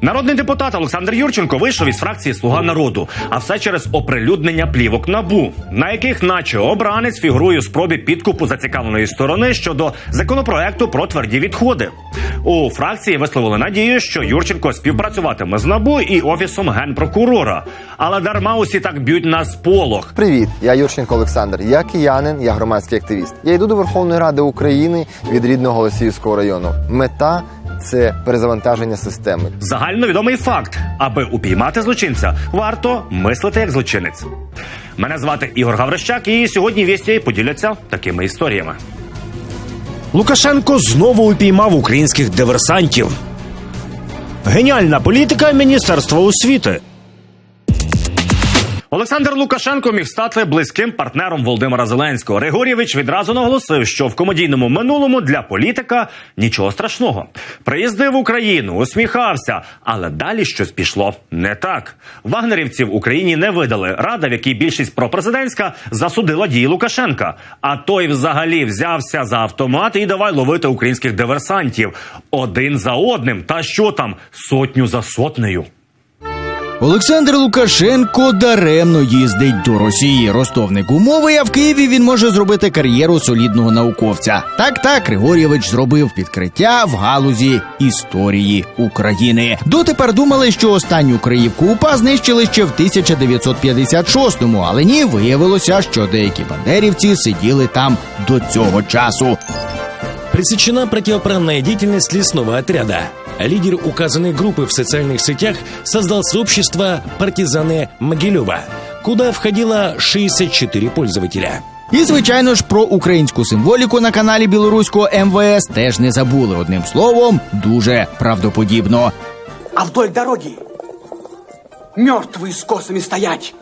Народний депутат Олександр Юрченко вийшов із фракції Слуга народу, а все через оприлюднення плівок набу, на яких, наче обранець, фігурує у спробі підкупу зацікавленої сторони щодо законопроекту про тверді відходи. У фракції висловили надію, що Юрченко співпрацюватиме з набу і офісом генпрокурора. Але дарма усі так б'ють на сполох. Привіт, я Юрченко Олександр. Я киянин, я громадський активіст. Я йду до Верховної Ради України від рідного Голосіївського району. Мета це перезавантаження системи. Загальновідомий факт: аби упіймати злочинця, варто мислити як злочинець. Мене звати Ігор Гаврищак, і сьогодні вісті поділяться такими історіями. Лукашенко знову упіймав українських диверсантів. Геніальна політика Міністерства освіти. Олександр Лукашенко міг стати близьким партнером Володимира Зеленського. Григорєвич відразу наголосив, що в комедійному минулому для політика нічого страшного. Приїздив в Україну, усміхався, але далі щось пішло не так. Вагнерівців Україні не видали. Рада, в якій більшість пропрезидентська, засудила дії Лукашенка. А той взагалі взявся за автомат і давай ловити українських диверсантів один за одним. Та що там сотню за сотнею. Олександр Лукашенко даремно їздить до Росії. Ростовник умови, а в Києві він може зробити кар'єру солідного науковця. Так, так, Григорєвич зробив відкриття в галузі історії України. Дотепер думали, що останню Криївку УПА знищили ще в 1956-му, але ні, виявилося, що деякі бандерівці сиділи там до цього часу. Пресечена противоправная деятельность лесного отряда. Лидер указанной группы в социальных сетях создал сообщество «Партизаны Могилева», куда входило 64 пользователя. І звичайно ж про українську символіку на каналі білоруського МВС теж не забули. Одним словом, дуже правдоподібно. А вдоль дороги мертвые с косами стоять.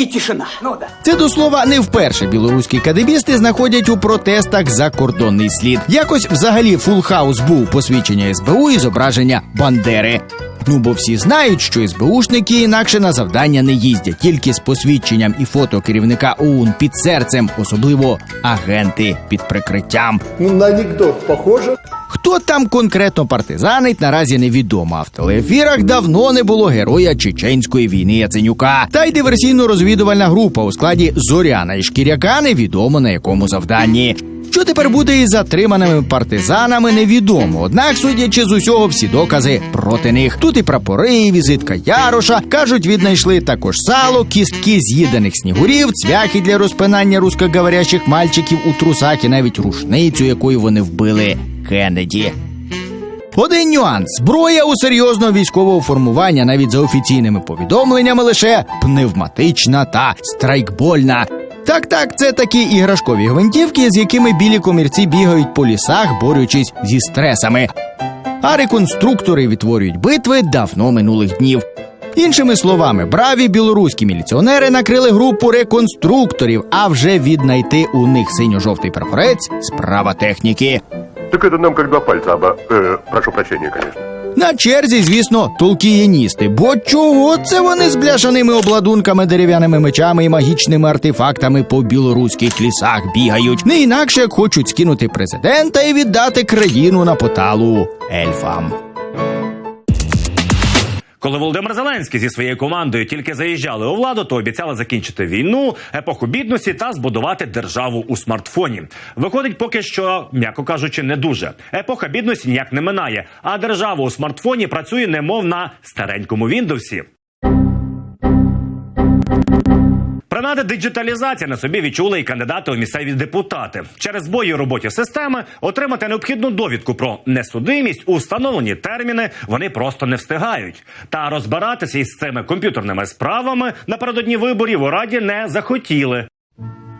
И тишина. Ну да. Це до слова не вперше білоруські кадебісти знаходять у протестах закордонний слід. Якось взагалі фулхаус був посвідчення СБУ і зображення Бандери. Ну бо всі знають, що СБУшники інакше на завдання не їздять, тільки з посвідченням і фото керівника ОУН під серцем, особливо агенти під прикриттям. Ну, на анекдот похоже. Хто там конкретно партизанить, наразі невідомо. А в телеефірах давно не було героя чеченської війни Яценюка. Та й диверсійно-розвідувальна група у складі Зоряна і Шкіряка невідомо на якому завданні. Що тепер буде із затриманими партизанами, невідомо. Однак, судячи з усього, всі докази проти них. Тут і прапори, і візитка Яроша кажуть, віднайшли також сало, кістки з'їдених снігурів, цвяхи для розпинання рускоговорящих мальчиків у трусах і навіть рушницю, якою вони вбили Кеннеді. Один нюанс: зброя у серйозного військового формування, навіть за офіційними повідомленнями, лише пневматична та страйкбольна. Так, так, це такі іграшкові гвинтівки, з якими білі комірці бігають по лісах, борючись зі стресами. А реконструктори відтворюють битви давно минулих днів. Іншими словами, браві білоруські міліціонери накрили групу реконструкторів, а вже віднайти у них синьо-жовтий прапорець справа техніки. Так это нам как два пальца оба... Э, прошу прощения, конечно. На черзі, звісно, толкієністи. Бо чого це вони з бляшаними обладунками, дерев'яними мечами і магічними артефактами по білоруських лісах бігають? Не інакше як хочуть скинути президента і віддати країну на поталу ельфам. Коли Володимир Зеленський зі своєю командою тільки заїжджали у владу, то обіцяли закінчити війну, епоху бідності та збудувати державу у смартфоні. Виходить, поки що, м'яко кажучи, не дуже. Епоха бідності ніяк не минає, а держава у смартфоні працює немов на старенькому Віндовсі. Принада диджиталізація на собі відчули і кандидати у місцеві депутати. Через бої у роботі системи отримати необхідну довідку про несудимість у встановлені терміни вони просто не встигають. Та розбиратися із цими комп'ютерними справами напередодні виборів у раді не захотіли.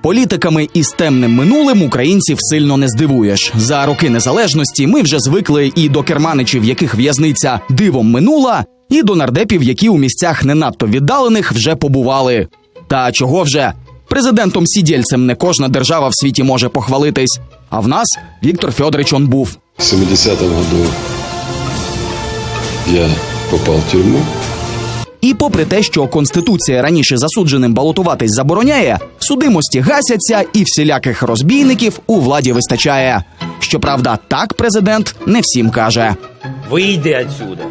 Політиками із темним минулим українців сильно не здивуєш. За роки незалежності ми вже звикли і до керманичів, яких в'язниця дивом минула, і до нардепів, які у місцях не надто віддалених вже побували. Та чого вже? Президентом сідільцем не кожна держава в світі може похвалитись. А в нас Віктор Федорович он був. В 70-м году я попал в тюрьму. І попри те, що конституція раніше засудженим балотуватись забороняє, судимості гасяться і всіляких розбійників у владі вистачає. Щоправда, так президент не всім каже. Вийди отсюда,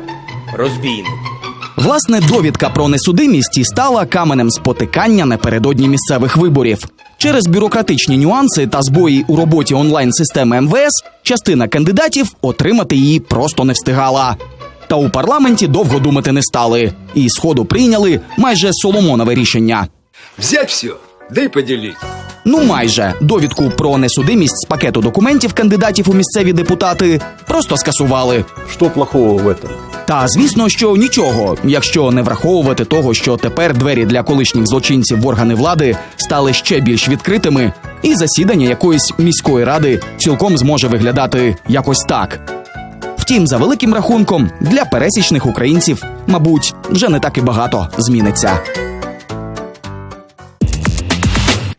розбійник. Власне, довідка про несудимість і стала каменем спотикання напередодні місцевих виборів. Через бюрократичні нюанси та збої у роботі онлайн-системи МВС частина кандидатів отримати її просто не встигала. Та у парламенті довго думати не стали і сходу прийняли майже соломонове рішення. Взять все, да й поділіть. Ну, майже довідку про несудимість з пакету документів кандидатів у місцеві депутати просто скасували. Что плохого в этом? Та звісно, що нічого, якщо не враховувати того, що тепер двері для колишніх злочинців в органи влади стали ще більш відкритими, і засідання якоїсь міської ради цілком зможе виглядати якось так. Втім, за великим рахунком, для пересічних українців, мабуть, вже не так і багато зміниться.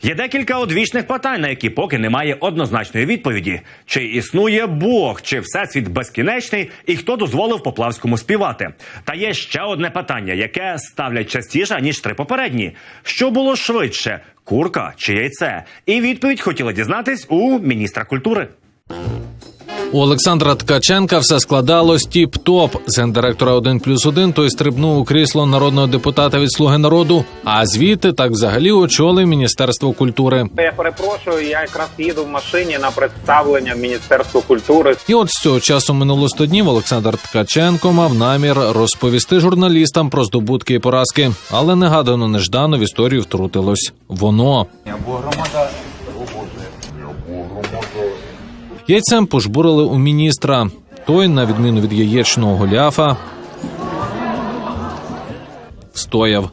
Є декілька одвічних питань, на які поки немає однозначної відповіді: чи існує Бог, чи всесвіт безкінечний, і хто дозволив Поплавському співати? Та є ще одне питання, яке ставлять частіше ніж три попередні: що було швидше: курка чи яйце? І відповідь хотіла дізнатись у міністра культури. У Олександра Ткаченка все складалось тіп-топ. З гендиректора 1 плюс 1 той стрибнув у крісло народного депутата від Слуги народу, а звідти так взагалі очолив Міністерство культури. Я перепрошую, я якраз їду в машині на представлення в Міністерство культури. І от з цього часу минуло 100 днів Олександр Ткаченко мав намір розповісти журналістам про здобутки і поразки, але негадано неждано в історію втрутилось воно. Яйцем пожбурили у міністра. Той, на відміну від яєчного голяфа, стояв.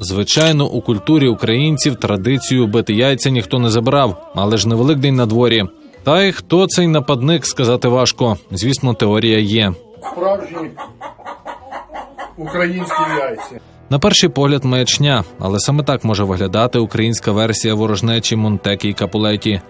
Звичайно, у культурі українців традицію бити яйця ніхто не забрав, але ж не Великдень на дворі. Та й хто цей нападник сказати важко. Звісно, теорія є. Справжні українські яйця. На перший погляд маячня, але саме так може виглядати українська версія ворожнечі Монтекі й Капулеті.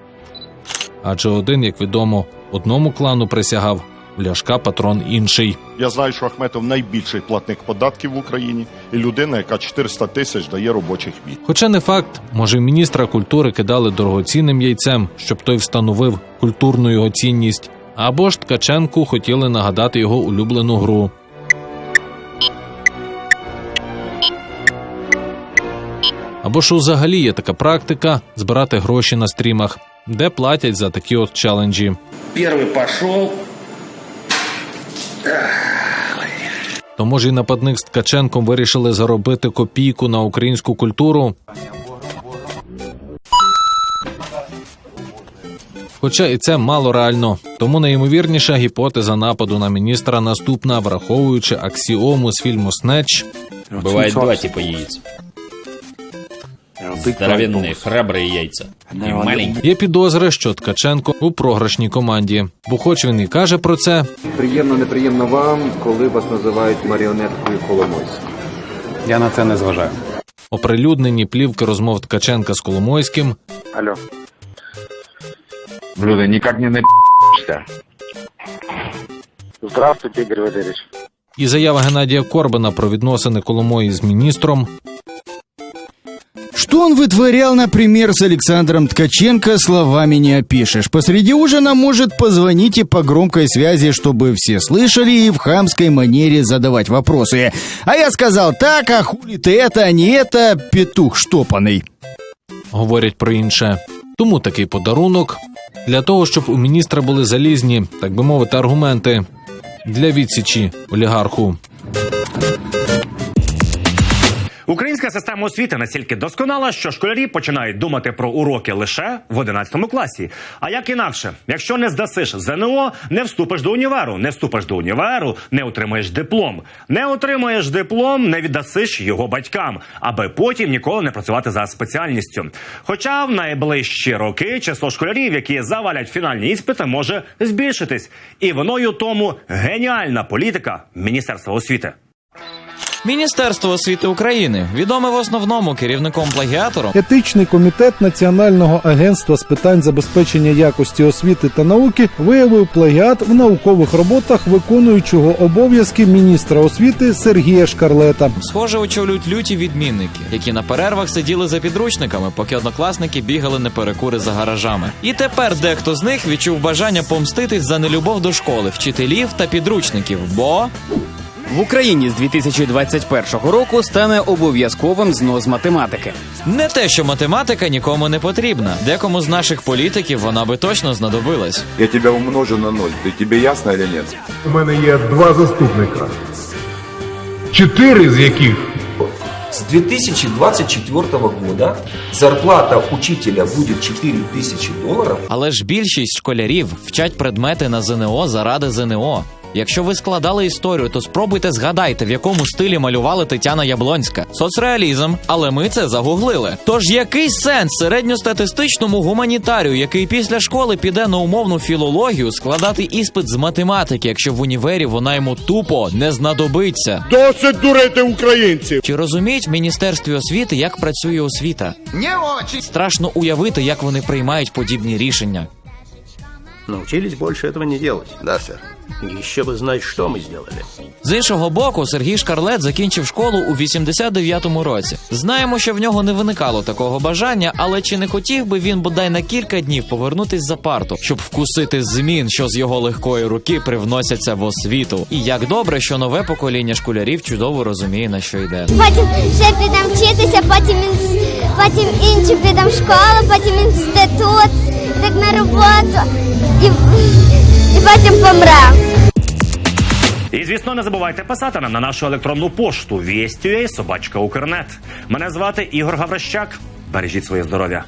Адже один, як відомо, одному клану присягав, в ляшка патрон інший. Я знаю, що Ахметов найбільший платник податків в Україні і людина, яка 400 тисяч дає робочих місць. Хоча не факт, може, міністра культури кидали дорогоцінним яйцем, щоб той встановив культурну його цінність, або ж Ткаченку хотіли нагадати його улюблену гру. Або ж взагалі є така практика збирати гроші на стрімах, де платять за такі от челенджі. Перший пішов. То може і нападник з Ткаченком вирішили заробити копійку на українську культуру. Хоча і це мало реально, тому найімовірніша гіпотеза нападу на міністра наступна, враховуючи аксіому з фільму Снеч. Бывает два типа яиц. Здоровенные, храбрые яйца. И маленькие. Є підозри, що Ткаченко у програшній команді, бо хоч він і каже про це, Приємно, неприємно вам, коли вас називають маріонеткою Коломойська. Я на це не зважаю. оприлюднені плівки розмов Ткаченка з Коломойським, Алло. Блюдо никак не напишься. Здравствуйте, Ігор Валерійович. і заява Геннадія Корбана про відносини Коломої з міністром. Что он вытворял, например, с Александром Ткаченко, словами не опишешь. Посреди ужина может позвонить и по громкой связи, чтобы все слышали и в хамской манере задавать вопросы. А я сказал так, а хули ты это, а не это, петух штопанный. говорять про інше. Тому такий подарунок для того, щоб у міністра були залізні, так би мовити, аргументи для відсічі олігарху. Українська система освіти настільки досконала, що школярі починають думати про уроки лише в 11 класі. А як інакше, якщо не здасиш ЗНО, не вступиш до універу, не вступиш до універу, не отримаєш диплом, не отримаєш диплом, не віддасиш його батькам, аби потім ніколи не працювати за спеціальністю. Хоча в найближчі роки число школярів, які завалять фінальні іспити, може збільшитись, і виною тому геніальна політика Міністерства освіти. Міністерство освіти України відоме в основному керівником плагіатором. Етичний комітет Національного агентства з питань забезпечення якості освіти та науки виявив плагіат в наукових роботах виконуючого обов'язки міністра освіти Сергія Шкарлета. Схоже, очолюють люті відмінники, які на перервах сиділи за підручниками, поки однокласники бігали на перекури за гаражами. І тепер дехто з них відчув бажання помститись за нелюбов до школи, вчителів та підручників, бо В Україні з 2021 року стане обов'язковим знос математики. не те, що математика нікому не потрібна. Декому з наших політиків вона би точно знадобилась. Я тебя умножу на ноль. Ты тебе ясно или нет? У мене є два заступника, чотири з яких С 2024 года зарплата учителя будет 4000 долларов. Але ж більшість школярів вчать предмети на ЗНО заради ЗНО. Якщо ви складали історію, то спробуйте згадайте, в якому стилі малювала Тетяна Яблонська. Соцреалізм, але ми це загуглили. Тож який сенс середньостатистичному гуманітарію, який після школи піде на умовну філологію, складати іспит з математики, якщо в універі вона йому тупо не знадобиться? Досить дурити українців! Чи розуміють в міністерстві освіти, як працює освіта? Не очень. Страшно уявити, як вони приймають подібні рішення. Научились больше этого не делать. Да, сэр. Еще бы знать, что мы сделали. З іншого боку, Сергій Шкарлет закінчив школу у 89-му році. Знаємо, що в нього не виникало такого бажання, але чи не хотів би він бодай на кілька днів повернутись за парту, щоб вкусити змін, що з його легкої руки привносяться в освіту? І як добре, що нове покоління школярів чудово розуміє на що йде. Потім ще підемо вчитися, потім, інс- потім інші підемо в школу, потім інститут, так на роботу. І, і потім помре. І звісно, не забувайте писати нам на нашу електронну пошту Вістює собачка Укрнет. Мене звати Ігор Гаврищак. Бережіть своє здоров'я.